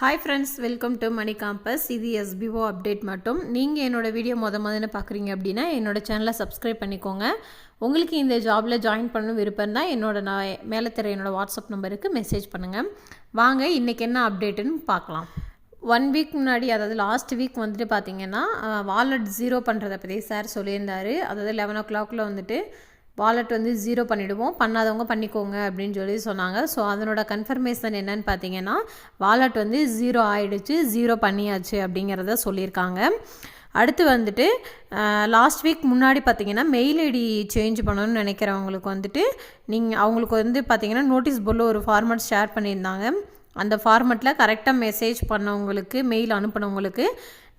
Hi friends welcome to money compass இது SPO update மட்டும். நீங்கள் என்னோடய வீடியோ மொத முதல்ல பார்க்குறீங்க அப்படின்னா என்னோட சேனலை சப்ஸ்கிரைப் பண்ணிக்கோங்க. உங்களுக்கு இந்த ஜாபில் ஜாயின் பண்ணணும் விருப்பம் தான் என்னோட நான் மேலே தர என்னோடய வாட்ஸ்அப் நம்பருக்கு மெசேஜ் பண்ணுங்கள் வாங்க இன்றைக்கி என்ன அப்டேட்டுன்னு பார்க்கலாம் ஒன் வீக் முன்னாடி அதாவது லாஸ்ட் வீக் வந்துட்டு பார்த்தீங்கன்னா வாலெட் ஜீரோ பண்ணுறதை பற்றி சார் சொல்லியிருந்தார். அதாவது லெவன் ஓ கிளாக்கில் வந்துட்டு வாலெட் வந்து ஜீரோ பண்ணிவிடுவோம் பண்ணாதவங்க பண்ணிக்கோங்க அப்படின்னு சொல்லி சொன்னாங்க. ஸோ அதனோட கன்ஃபர்மேஷன் என்னன்னு பார்த்தீங்கன்னா வாலெட் வந்து ஜீரோ ஆகிடுச்சு ஜீரோ பண்ணியாச்சு அப்படிங்கிறத சொல்லியிருக்காங்க. அடுத்து வந்துட்டு லாஸ்ட் வீக் முன்னாடி பார்த்தீங்கன்னா மெயில் ஐடி சேஞ்ச் பண்ணணும்னு நினைக்கிறவங்களுக்கு வந்துட்டு நீங்கள் அவங்களுக்கு வந்து பார்த்தீங்கன்னா நோட்டீஸ் போர்டில் ஒரு ஃபார்மட் ஷேர் பண்ணியிருந்தாங்க. அந்த ஃபார்மெட்டில் கரெக்டாக மெசேஜ் பண்ணவங்களுக்கு மெயில் அனுப்பினவங்களுக்கு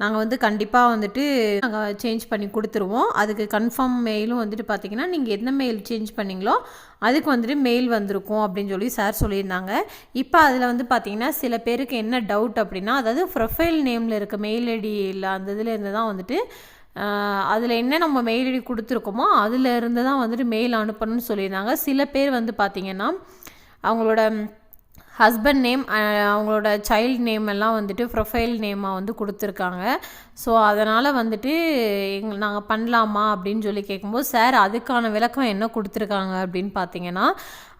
நாங்கள் வந்து கண்டிப்பாக வந்துட்டு நாங்கள் சேஞ்ச் பண்ணி கொடுத்துருவோம். அதுக்கு கன்ஃபார்ம் மெயிலும் வந்துட்டு பார்த்தீங்கன்னா நீங்கள் எந்த மெயில் சேஞ்ச் பண்ணீங்களோ அதுக்கு வந்துட்டு மெயில் வந்திருக்கும் அப்படின்னு சொல்லி சார் சொல்லியிருந்தாங்க. இப்போ அதில் வந்து பார்த்தீங்கன்னா சில பேருக்கு என்ன டவுட் அப்படின்னா அதாவது ப்ரொஃபைல் நேமில் இருக்க மெயில் ஐடியில் அந்த இதுலேருந்து தான் வந்துட்டு அதில் என்ன நம்ம மெயில் ஐடி கொடுத்துருக்கோமோ அதில் இருந்து தான் வந்துட்டு மெயில் அனுப்பணும்னு சொல்லியிருந்தாங்க. சில பேர் வந்து பார்த்திங்கன்னா அவங்களோட ஹஸ்பண்ட் நேம் அவங்களோட சைல்டு நேம் எல்லாம் வந்துட்டு ப்ரொஃபைல் நேமாக வந்து கொடுத்துருக்காங்க. ஸோ அதனால் வந்துட்டு எங் நாங்கள் பண்ணலாமா அப்படின்னு சொல்லி கேட்கும்போது சார் அதுக்கான விளக்கம் என்ன கொடுத்துருக்காங்க? அப்படின்னு பார்த்தீங்கன்னா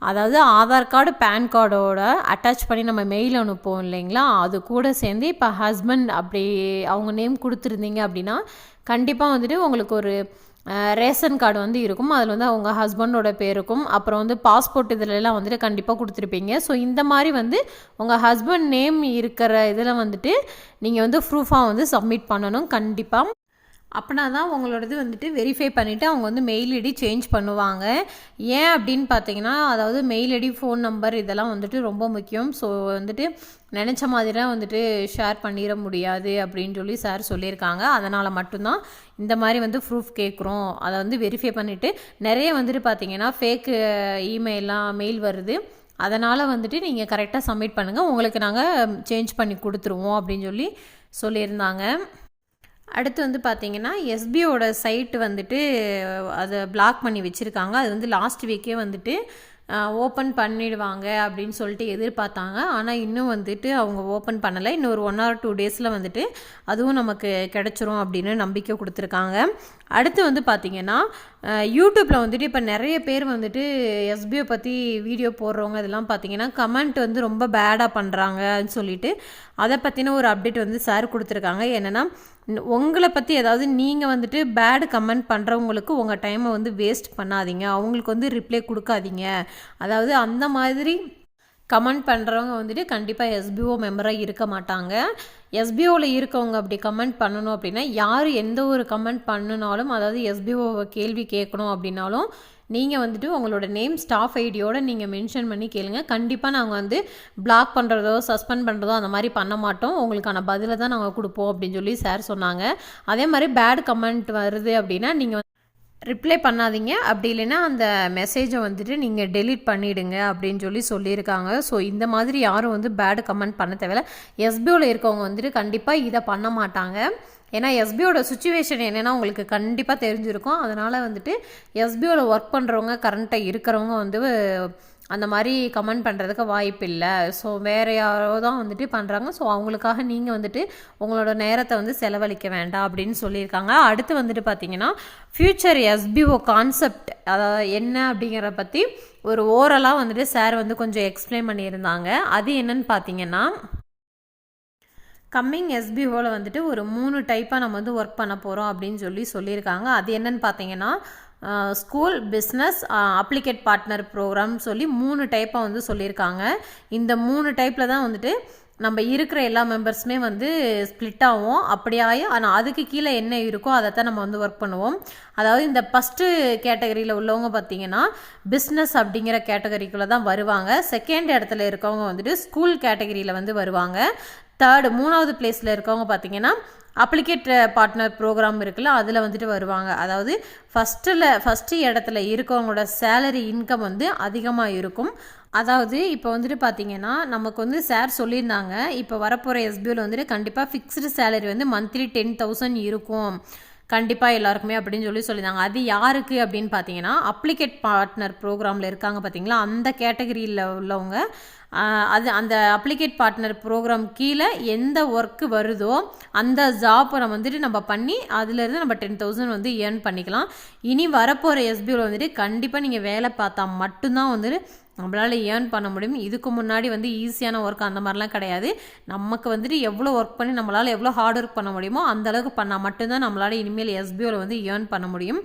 அதாவது ஆதார் கார்டு பேன் கார்டோட அட்டாச் பண்ணி நம்ம மெயில் அனுப்புவோம் இல்லைங்களா? அது கூட சேர்ந்து இப்போ ஹஸ்பண்ட் அப்படி அவங்க நேம் கொடுத்துருந்தீங்க அப்படின்னா கண்டிப்பாக வந்துட்டு உங்களுக்கு ஒரு ரேஷன் கார்டு வந்து இருக்கும். அதில் வந்து அவங்க ஹஸ்பண்டோட பேருக்கும் அப்புறம் வந்து பாஸ்போர்ட் இதிலெல்லாம் வந்துட்டு கண்டிப்பாக கொடுத்துருப்பீங்க. ஸோ இந்த மாதிரி வந்து உங்கள் ஹஸ்பண்ட் நேம் இருக்கிற இதில் வந்துட்டு நீங்கள் வந்து ப்ரூஃபாக வந்து சப்மிட் பண்ணணும். கண்டிப்பாக அப்படின்னா தான் உங்களோடது வந்துட்டு வெரிஃபை பண்ணிவிட்டு அவங்க வந்து மெயில் ஐடி சேஞ்ச் பண்ணுவாங்க. ஏன் அப்படின்னு பார்த்தீங்கன்னா அதாவது மெயில் ஐடி ஃபோன் நம்பர் இதெல்லாம் வந்துட்டு ரொம்ப முக்கியம். ஸோ வந்துட்டு நினச்ச மாதிரிலாம் வந்துட்டு ஷேர் பண்ணிட முடியாது அப்படின்னு சொல்லி சார் சொல்லியிருக்காங்க. அதனால் மட்டும்தான் இந்த மாதிரி வந்து ப்ரூஃப் கேட்குறோம் அதை வந்து வெரிஃபை பண்ணிவிட்டு நிறைய வந்துட்டு பார்த்தீங்கன்னா ஃபேக்கு இமெயிலாம் மெயில் வருது. அதனால் வந்துட்டு நீங்கள் கரெக்டாக சப்மிட் பண்ணுங்கள் உங்களுக்கு நாங்கள் சேஞ்ச் பண்ணி கொடுத்துருவோம் அப்படின்னு சொல்லி சொல்லியிருந்தாங்க. அடுத்து வந்து பார்த்தீங்கன்னா எஸ்பியோட சைட்டு வந்துட்டு அதை பிளாக் பண்ணி வச்சுருக்காங்க. அது வந்து லாஸ்ட் வீக்கே வந்துட்டு ஓப்பன் பண்ணிடுவாங்க அப்படின்னு சொல்லிட்டு எதிர்பார்த்தாங்க. ஆனால் இன்னும் வந்துட்டு அவங்க ஓப்பன் பண்ணலை. இன்னும் ஒரு ஒன் ஆர் டூ டேஸில் வந்துட்டு அதுவும் நமக்கு கிடச்சிரும் அப்படின்னு நம்பிக்கை கொடுத்துருக்காங்க. அடுத்து வந்து பார்த்திங்கன்னா யூடியூப்பில் வந்துட்டு இப்போ நிறைய பேர் வந்துட்டு எஸ்பிஓ பற்றி வீடியோ போடுறவங்க இதெல்லாம் பார்த்தீங்கன்னா கமெண்ட் வந்து ரொம்ப பேடாக பண்ணுறாங்கன்னு சொல்லிட்டு அதை பற்றின ஒரு அப்டேட் வந்து சார் கொடுத்துருக்காங்க. என்னென்னா உங்களை பற்றி ஏதாவது நீங்கள் வந்துட்டு பேடு கமெண்ட் பண்ணுறவங்களுக்கு உங்கள் டைமை வந்து வேஸ்ட் பண்ணாதீங்க. அவங்களுக்கு வந்து ரிப்ளை கொடுக்காதீங்க. அதாவது அந்த மாதிரி கமெண்ட் பண்ணுறவங்க வந்துட்டு கண்டிப்பாக எஸ்பிஓ மெம்பராக இருக்க மாட்டாங்க. எஸ்பிஓவில் இருக்கவங்க அப்படி கமெண்ட் பண்ணணும் அப்படின்னா யார் எந்த ஒரு கமெண்ட் பண்ணினாலும் அதாவது எஸ்பிஓவை கேள்வி கேட்கணும் அப்படின்னாலும் நீங்கள் வந்துட்டு உங்களோட நேம் ஸ்டாஃப் ஐடியோட நீங்கள் மென்ஷன் பண்ணி கேளுங்க. கண்டிப்பாக நாங்கள் வந்து பிளாக் பண்ணுறதோ சஸ்பெண்ட் பண்ணுறதோ அந்த மாதிரி பண்ண மாட்டோம். உங்களுக்கான பதிலை தான் நாங்கள் கொடுப்போம் அப்படின்னு சொல்லி சார் சொன்னாங்க. அதே மாதிரி பேட் கமெண்ட் வருது அப்படின்னா நீங்கள் ரிப்ளை பண்ணாதீங்க. அப்படி இல்லைன்னா அந்த மெசேஜை வந்துட்டு நீங்கள் டெலீட் பண்ணிவிடுங்க அப்படின்னு சொல்லி சொல்லியிருக்காங்க. ஸோ இந்த மாதிரி யாரும் வந்து பேடு கமெண்ட் பண்ண தேவையில்ல. எஸ்பிஓவில் இருக்கவங்க வந்துட்டு கண்டிப்பாக இதை பண்ண மாட்டாங்க. ஏன்னா எஸ்பியோட சுச்சுவேஷன் என்னென்னா உங்களுக்கு கண்டிப்பாக தெரிஞ்சிருக்கும். அதனால் வந்துட்டு எஸ்பிஓவில் ஒர்க் பண்ணுறவங்க கரண்ட்டாக இருக்கிறவங்க வந்து அந்த மாதிரி கமெண்ட் பண்ணுறதுக்கு வாய்ப்பு இல்லை. ஸோ வேறு யாரோ தான் வந்துட்டு பண்ணுறாங்க ஸோ அவங்களுக்காக நீங்கள் வந்துட்டு உங்களோட நேரத்தை வந்து செலவழிக்க வேண்டாம் அப்படின்னு சொல்லியிருக்காங்க. அடுத்து வந்துட்டு பார்த்தீங்கன்னா ஃப்யூச்சர் எஸ்பிஓ கான்செப்ட் அதாவது என்ன அப்படிங்கிற பற்றி ஒரு ஓரலாக வந்துட்டு சார் வந்து கொஞ்சம் எக்ஸ்பிளைன் பண்ணியிருந்தாங்க. அது என்னன்னு பார்த்தீங்கன்னா கம்மிங் எஸ்பிஓவில் வந்துட்டு ஒரு மூணு டைப்பாக நம்ம வந்து ஒர்க் பண்ண போகிறோம் அப்படின்னு சொல்லி சொல்லியிருக்காங்க. அது என்னன்னு பார்த்தீங்கன்னா ஸ்கூல் பிஸ்னஸ் அப்ளிகேட் பார்ட்னர் ப்ரோக்ராம் சொல்லி மூணு டைப்பாக வந்து சொல்லியிருக்காங்க. இந்த மூணு டைப்பில் தான் வந்துட்டு நம்ம இருக்கிற எல்லா மெம்பர்ஸுமே வந்து ஸ்ப்ளிட் ஆகும் அப்படியாயும் ஆனால் அதுக்கு கீழே என்ன இருக்கோ அதை தான் நம்ம வந்து ஒர்க் பண்ணுவோம். அதாவது இந்த ஃபஸ்ட்டு கேட்டகரியில் உள்ளவங்க பார்த்தீங்கன்னா பிஸ்னஸ் அப்படிங்கிற கேட்டகரிக்குள்ளே தான் வருவாங்க. செகண்ட் இடத்துல இருக்கவங்க வந்துட்டு ஸ்கூல் கேட்டகரியில் வந்து வருவாங்க. தேர்டு மூணாவது பிளேஸில் இருக்கவங்க பார்த்தீங்கன்னா அப்ளிகேட் பார்ட்னர் ப்ரோக்ராம் இருக்குல்ல அதில் வந்துட்டு வருவாங்க. அதாவது ஃபஸ்ட்டில் ஃபஸ்ட்டு இடத்துல இருக்கவங்களோட சேலரி இன்கம் வந்து அதிகமாக இருக்கும். அதாவது இப்போ வந்துட்டு பார்த்தீங்கன்னா நமக்கு வந்து சார் சொல்லியிருந்தாங்க இப்போ வரப்போகிற எஸ்பியூவில் வந்துட்டு கண்டிப்பாக ஃபிக்ஸ்டு சேலரி வந்து மந்த்லி டென் தௌசண்ட் இருக்கும். கண்டிப்பாக எல்லாருக்குமே அப்படின்னு சொல்லி சொல்லியிருந்தாங்க. அது யாருக்கு அப்படின்னு பார்த்தீங்கன்னா அப்ளிகேட் பார்ட்னர் ப்ரோக்ராமில் இருக்காங்க பார்த்தீங்களா அந்த கேட்டகரியில் உள்ளவங்க அது அந்த அப்ளிகேட் பார்ட்னர் ப்ரோக்ராம் கீழே எந்த ஒர்க்கு வருதோ அந்த ஜாப்பை நம்ம வந்துட்டு நம்ம பண்ணி அதுலேருந்து நம்ம டென் தௌசண்ட் வந்து ஏர்ன் பண்ணிக்கலாம். இனி வரப்போகிற எஸ்பியூவில் வந்துட்டு கண்டிப்பாக நீங்கள் வேலை பார்த்தா மட்டும்தான் வந்துட்டு நம்மளால் ஏர்ன் பண்ண முடியும். இதுக்கு முன்னாடி வந்து ஈஸியான ஒர்க் அந்த மாதிரிலாம் கிடையாது. நமக்கு வந்துட்டு எவ்வளோ ஒர்க் பண்ணி நம்மளால் எவ்வளோ ஹார்ட் ஒர்க் பண்ண முடியுமோ அந்த அளவுக்கு பண்ணால் மட்டும்தான் நம்மளால் இனிமேல் எஸ்பிஓவில் வந்து ஏர்ன் பண்ண முடியும்.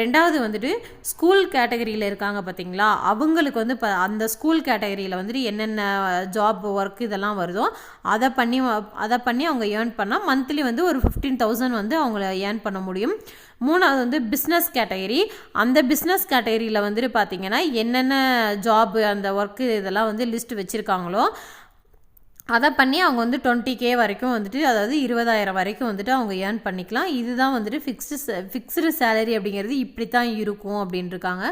ரெண்டாவது வந்துட்டு ஸ்கூல் கேட்டகரியில் இருக்காங்க பார்த்தீங்களா அவங்களுக்கு வந்து இப்போ அந்த ஸ்கூல் கேட்டகரியில் வந்துட்டு என்னென்ன ஜாப் ஒர்க் இதெல்லாம் வருதோ அதை பண்ணி அதை பண்ணி அவங்க ஏர்ன் பண்ணால் மந்த்லி வந்து ஒரு ஃபிஃப்டீன் தௌசண்ட் வந்து அவங்கள ஏர்ன் பண்ண முடியும். மூணாவது வந்து பிஸ்னஸ் கேட்டகரி அந்த பிஸ்னஸ் கேட்டகரியில் வந்துட்டு பார்த்தீங்கன்னா என்னென்ன ஜாப் அந்த ஒர்க்கு இதெல்லாம் வந்து லிஸ்ட் வச்சுருக்காங்களோ அதை பண்ணி அவங்க வந்து டுவெண்ட்டி கே வரைக்கும் வந்துட்டு அதாவது இருபதாயிரம் வரைக்கும் வந்துட்டு அவங்க ஏர்ன் பண்ணிக்கலாம். இதுதான் வந்துட்டு ஃபிக்ஸ்டு ஃபிக்ஸ்டு சேலரி அப்படிங்கிறது இப்படி தான் இருக்கும் அப்படின்ட்டுருக்காங்க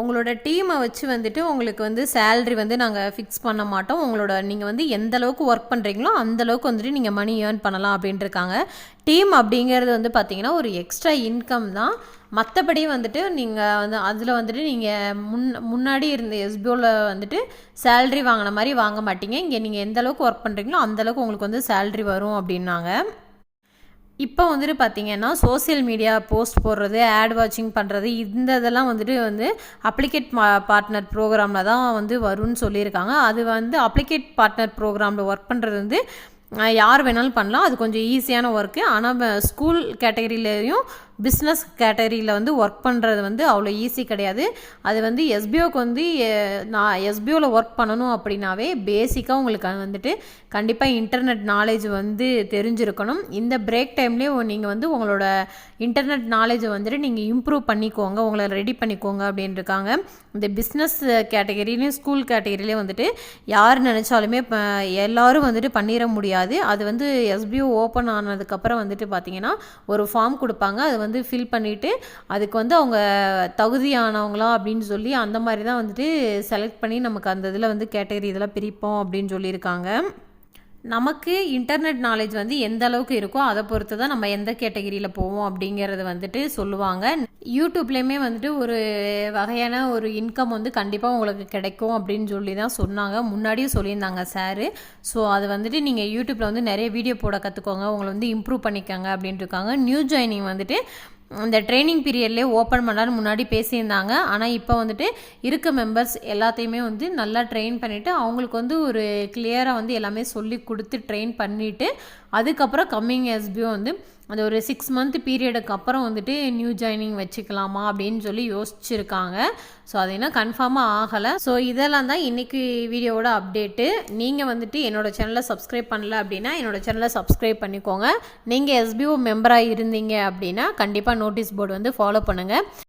உங்களோட டீமை வச்சு வந்துட்டு உங்களுக்கு வந்து சேல்ரி வந்து நாங்கள் ஃபிக்ஸ் பண்ண மாட்டோம். உங்களோட நீங்கள் வந்து எந்த அளவுக்கு ஒர்க் பண்ணுறீங்களோ அந்தளவுக்கு வந்துட்டு நீங்கள் மணி ஏர்ன் பண்ணலாம் அப்படின்ட்டுருக்காங்க டீம் அப்படிங்கிறது வந்து பார்த்தீங்கன்னா ஒரு எக்ஸ்ட்ரா இன்கம் தான். மற்றபடி வந்துட்டு நீங்கள் வந்து அதில் வந்துட்டு நீங்கள் முன் முன்னாடி இருந்த எஸ்பிஓவில் வந்துட்டு சேல்ரி வாங்கின மாதிரி வாங்க மாட்டீங்க. இங்கே நீங்கள் எந்த அளவுக்கு ஒர்க் பண்ணுறீங்களோ அந்தளவுக்கு உங்களுக்கு வந்து சேல்ரி வரும் அப்படின்னாங்க. இப்போ வந்துட்டு பார்த்தீங்கன்னா சோஷியல் மீடியா போஸ்ட் போடுறது ஆட் வாட்சிங் பண்ணுறது இந்த இதெல்லாம் வந்துட்டு வந்து அப்ளிகேட் பார்ட்னர் ப்ரோக்ராமில் தான் வந்து வரும்னு சொல்லியிருக்காங்க. அது வந்து அப்ளிகேட் பார்ட்னர் ப்ரோக்ராமில் ஒர்க் பண்ணுறது வந்து யார் வேணாலும் பண்ணலாம். அது கொஞ்சம் ஈஸியான ஒர்க்கு ஆனால் ஸ்கூல் கேட்டகரியிலையும் பிஸ்னஸ் கேட்டகரியில் வந்து ஒர்க் பண்ணுறது வந்து அவ்வளோ ஈஸி கிடையாது. அது வந்து எஸ்பிஓக்கு வந்து நான் எஸ்பிஓவில் ஒர்க் பண்ணணும் அப்படின்னாவே பேசிக்காக உங்களுக்கு வந்துட்டு கண்டிப்பாக இன்டர்நெட் நாலேஜ் வந்து தெரிஞ்சிருக்கணும். இந்த பிரேக் டைம்லேயே நீங்கள் வந்து உங்களோட இன்டர்நெட் நாலேஜை வந்துட்டு நீங்கள் இம்ப்ரூவ் பண்ணிக்கோங்க. உங்களை ரெடி பண்ணிக்கோங்க அப்படின்னு இருக்காங்க இந்த பிஸ்னஸ் கேட்டகரிலையும் ஸ்கூல் கேட்டகரிலையும் வந்துட்டு யார் நினச்சாலுமே இப்போ வந்துட்டு பண்ணிட முடியாது. அது வந்து எஸ்பிஓ ஓப்பன் ஆனதுக்கப்புறம் வந்துட்டு பார்த்தீங்கன்னா ஒரு ஃபார்ம் கொடுப்பாங்க. அது வந்து ஃபில் பண்ணிவிட்டு அதுக்கு வந்து அவங்க தகுதியானவங்களா அப்படின்னு சொல்லி அந்த மாதிரி தான் வந்துட்டு செலக்ட் பண்ணி நமக்கு அந்த இதில் வந்து கேட்டகரி இதெல்லாம் பிரிப்போம் அப்படின்னு சொல்லியிருக்காங்க. நமக்கு இன்டர்நெட் நாலேஜ் வந்து எந்த அளவுக்கு இருக்கோ அதை பொறுத்து தான் நம்ம எந்த கேட்டகரியில் போவோம் அப்படிங்கிறது வந்துட்டு சொல்லுவாங்க. யூடியூப்லேயுமே வந்துட்டு ஒரு வகையான ஒரு இன்கம் வந்து கண்டிப்பாக உங்களுக்கு கிடைக்கும் அப்படின்னு சொல்லி தான் சொன்னாங்க. முன்னாடியும் சொல்லியிருந்தாங்க சாரு ஸோ அது வந்துட்டு நீங்கள் யூடியூப்பில் வந்து நிறைய வீடியோ போட கற்றுக்கோங்க உங்களை வந்து இம்ப்ரூவ் பண்ணிக்கோங்க அப்படின்ட்டு இருக்காங்க. நியூ ஜாயினிங் வந்துட்டு இந்த ட்ரைனிங் பீரியட்லேயே ஓப்பன் பண்ணலான்னு முன்னாடி பேசியிருந்தாங்க. ஆனால் இப்போ வந்துட்டு இருக்க மெம்பர்ஸ் எல்லாத்தையுமே வந்து நல்லா ட்ரெயின் பண்ணிவிட்டு அவங்களுக்கு வந்து ஒரு கிளியராக வந்து எல்லாமே சொல்லி கொடுத்து ட்ரெயின் பண்ணிவிட்டு அதுக்கப்புறம் கம்மிங் எஸ்பியும் வந்து அந்த ஒரு சிக்ஸ் மந்த் பீரியடுக்கு அப்புறம் வந்துட்டு நியூ ஜாயினிங் வச்சுக்கலாமா அப்படின்னு சொல்லி யோசிச்சிருக்காங்க. ஸோ அது இன்னும் கன்ஃபார்மாக ஆகலை. ஸோ இதெல்லாம் தான் இன்றைக்கி வீடியோவோட அப்டேட்டு நீங்கள் வந்துட்டு என்னோட சேனலை சப்ஸ்கிரைப் பண்ணல அப்படின்னா என்னோடய சேனலை சப்ஸ்கிரைப் பண்ணிக்கோங்க. நீங்கள் எஸ்பிஓ மெம்பராக இருந்தீங்க அப்படின்னா கண்டிப்பாக நோட்டீஸ் போர்டு வந்து ஃபாலோ பண்ணுங்கள்